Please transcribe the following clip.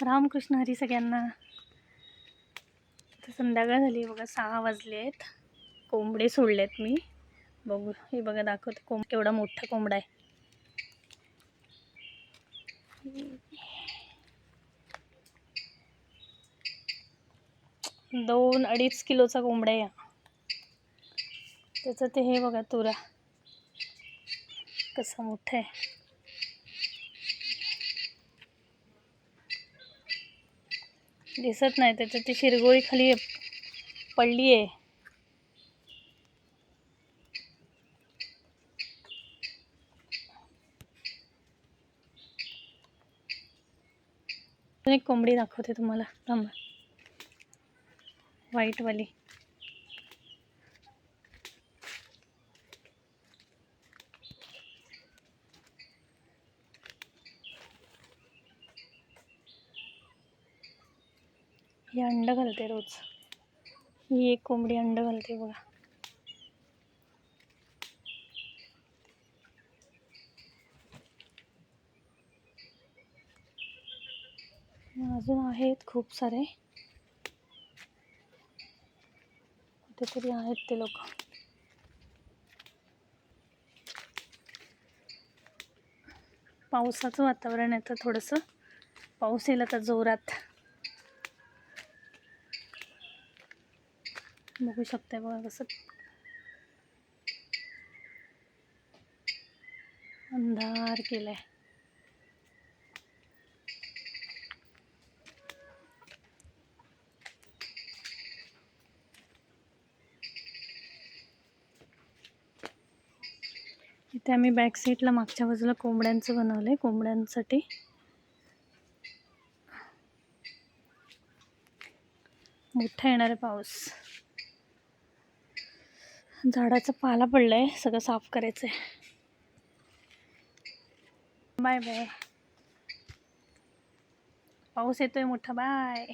रामकृष्ण हरी सगळ्यांना. आता संध्याकाळ झाली बघा सहा वाजले आहेत कोंबडे सोडलेत मी. बघू हे बघा दाखवते कोंब केवढा मोठा कोंबडा आहे. दोन अडीच किलोचा कोंबडा आहे त्याचं ते हे बघा तुरा. कसा मोठा आहे. दिसत नाही त्याच्यात ती शिरगोळी खाली पडली आहे एक कोंबडी दाखवते तुम्हाला. थांबा. व्हाईटवाली ही अंड घालते रोज. ही एक कोंबडी अंड घालते बघा. अजून आहेत खूप सारे. कुठेतरी आहेत ते लोक. पावसाचं वातावरण आहे तर थोडंसं. पाऊस येईल आता जोरात. बघू शकताय बघा कसं. अंधार केलाय. इथे आम्ही बॅक साईडला मागच्या बाजूला कोंबड्यांचं बनवलंय कोंबड्यांसाठी. मोठा येणार आहे पाऊस. झाडाचा पाला पडलाय सगळं साफ करायचंय. बाय बाय पाऊस येतोय मोठा बाय